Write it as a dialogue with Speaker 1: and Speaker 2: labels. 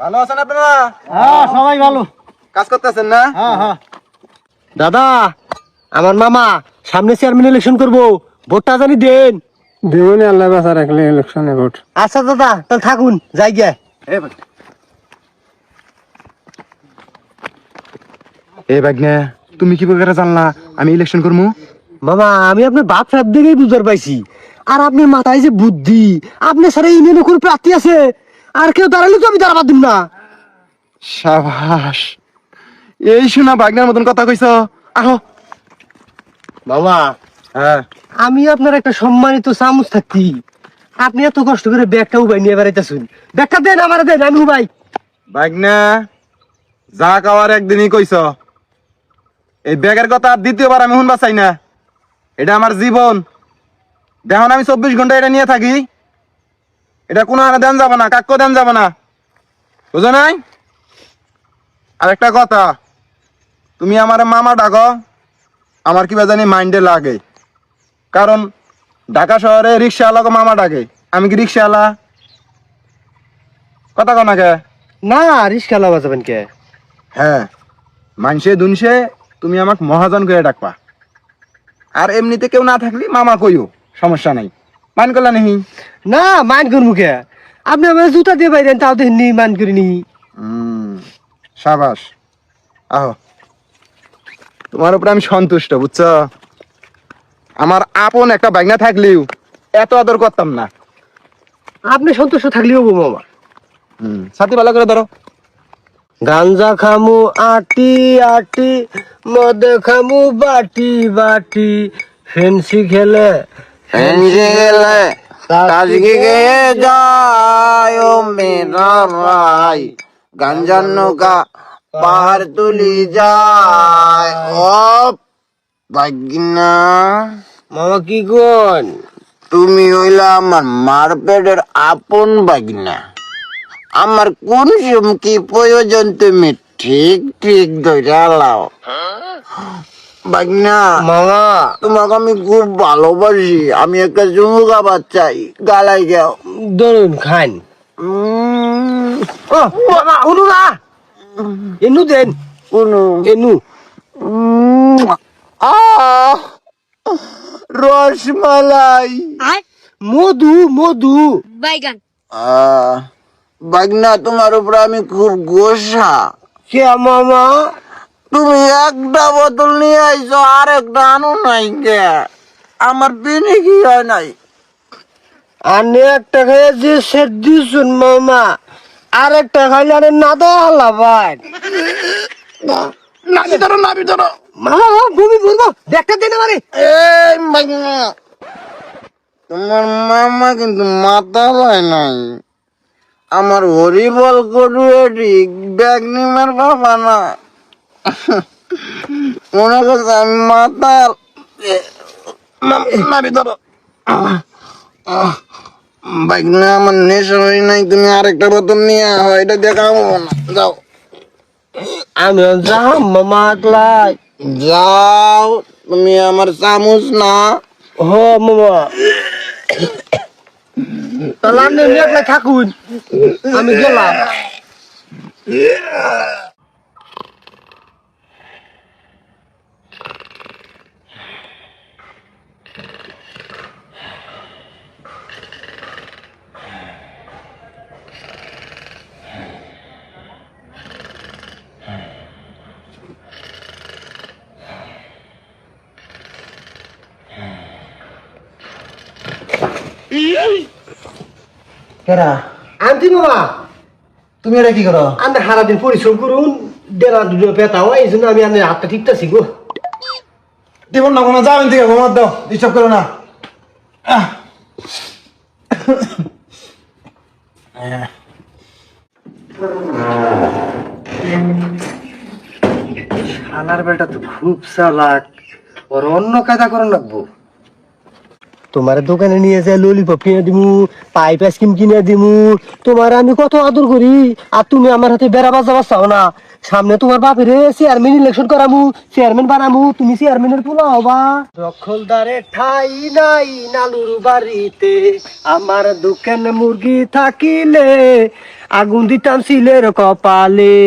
Speaker 1: ভালো আছেন আপনারা?
Speaker 2: হ্যাঁ সবাই ভালো।
Speaker 1: কাজ করতেছেন না?
Speaker 2: হ্যাঁ হ্যাঁ। দাদা আমার মামা সামনে চেয়ারম্যান ইলেকশন করব। ভোটটা জানি দেন।
Speaker 3: দেবনি আল্লাহ বাসা রাখলে ইলেকশনে ভোট।
Speaker 2: আচ্ছা দাদা তাহলে থাকুন যাই গিয়া।
Speaker 1: এ বাগনে তুমি কি করে জানলা আমি ইলেকশন করব
Speaker 2: মামা আমি আপনার বাপ সাহেব দেখেই বুঝতে পাইছি। আর আপনার মাথায় যে বুদ্ধি আপনি সারা ইউনিয়ন করে প্রার্থী আছে? আর কেউ দাঁড়ালে তো আমি দাঁড়াবার দিন না।
Speaker 1: সাবাস। এই শোনা বাগনার মতন কথা কইছ। আহো।
Speaker 2: মামা
Speaker 1: হ্যাঁ।
Speaker 2: আমি আপনার একটা সম্মানিত চামচ থাকি আপনি এত কষ্ট করে ব্যাগটা উবাই নিয়ে বেড়াইতেছেন। ব্যাগটা দেন আমার দেন আমি উবাই।
Speaker 1: বাগনা যা খাওয়ার একদিনই কইছ। এই ব্যাগের কথা আর দ্বিতীয়বার আমি শুনবা চাই না। এটা আমার জীবন। দেখুন আমি চব্বিশ ঘণ্টা এটা নিয়ে থাকি। এটা কোনো আরে দেন যাব না কাক্য দেন যাব না। বুঝো নাই? আর একটা কথা তুমি আমার মামা ডাকো আমার কিবা জানি মাইন্ডে লাগে। কারণ ঢাকা শহরে রিক্সাওয়ালাকে মামা ডাকে আমি কি রিক্সাওয়ালা? কথা কনাকে
Speaker 2: না রিস্কা লাভা যাবেন কে?
Speaker 1: হ্যাঁ মানসে দুনসে তুমি আমাকে মহাজন করে ডাকবা। আর এমনিতে কেউ না থাকলে মামা কইও সমস্যা নাই। মান করলা নেহি?
Speaker 2: না মাইন করব কে? আপনি আমার জুতা দিয়ে বাইরেন তাও দেখেননি মান করিনি।
Speaker 1: হুম সাবাস। আহো। তোমার উপরে আমি সন্তুষ্ট বুঝছ? আমার আপন একটা বাইক না থাকলেও এত আদর করতাম না।
Speaker 2: আপনি সন্তুষ্ট থাকলেও মামা
Speaker 1: হুম সাথী ভালো করে ধরো।
Speaker 2: গাঞ্জা খামু আটি আটি মদ খামু বাটি বাটি। ফেন্সি খেলে
Speaker 1: গেলে আজকে গিয়ে যায় ও মেরা গাঞ্জার নৌকা পাহাড় তুলি যায়। ও বাগিনা
Speaker 2: মামা কি কোন?
Speaker 1: তুমি হইলা আমার মার পেটের আপন বাগিনা আমার কোন কি প্রয়োজন তুমি ঠিক ঠিক ধরে লাও। বাগনা।
Speaker 2: মামা।
Speaker 1: তোমাকে আমি খুব ভালোবাসি। আমি একটা গালাই যাও
Speaker 2: ধরুন খান। ও মামা উনু না। এনু দেন।
Speaker 1: কোনো
Speaker 2: এনু।
Speaker 1: রসমালাই।
Speaker 2: মধু মধু।
Speaker 4: বাইগান।
Speaker 1: বাগনা তোমার উপর আমি খুব গোসা।
Speaker 2: কে মামা?
Speaker 1: তুমি একটা বোতল নিয়ে আইছো আর একটা আনো নাই আমার বিনি কি হয় নাই?
Speaker 2: আনে একটা খাইয়া যে সেট দিছুন মামা। আর একটা খাইলে আরে না তো হাল্লা ভাই।
Speaker 1: নাবি ধরো নাবি ধরো।
Speaker 2: মামা ভূমি বলব দেখতে দেন আমারে।
Speaker 1: এই বাগনা তোমার মামা কিন্তু মাথা হয় নাই। আমার হরিবল করু এটি ব্যাগ নিমার বাবা না। মনে করছে আমি মাতাল। ধরো বাইক না আমার নেশা হয় নাই তুমি আরেকটা বোতল নিয়ে আও এটা দেখাবো না যাও।
Speaker 2: আমি যাম মামা একলাই।
Speaker 1: যাও তুমি আমার চামচ না।
Speaker 2: হ মামা। তাহলে আপনি থাকুন। আমি গেলাম।
Speaker 1: কেরা
Speaker 2: আনতি মামা।
Speaker 1: তুমি এটা কি করো?
Speaker 2: আমি সারাদিন পরিশ্রম করুন দেড়া দুটো পেতা হয় এই জন্য আমি আপনার হাতটা ঠিকটা শিখব
Speaker 1: জীবন না কোনো যাবেন থেকে ঘুমাত দাও ডিস্টার্ব করো না।
Speaker 2: শালার বেটা তো খুব চালাক ওর অন্য কায়দা করে রাখব তোমার দোকানে নিয়ে যায় ললিপপ কিনে দিমু পাইপ আইসক্রিম কিনে দিমু। তোমার আমি কত আদর করি, আর তুমি আমার হাতে বেড়া বাজা বাঁচাও না। সামনে তোমার বাপের চেয়ারম্যান ইলেকশন করামু চেয়ারম্যান বানামু, তুমি চেয়ারম্যানের পোলা হবা। দখলদারে ঠাই নাই নালুর বাড়িতে, আমার দোকানে মুরগি থাকিলে, আগুন দিতাম সিলের কপালে।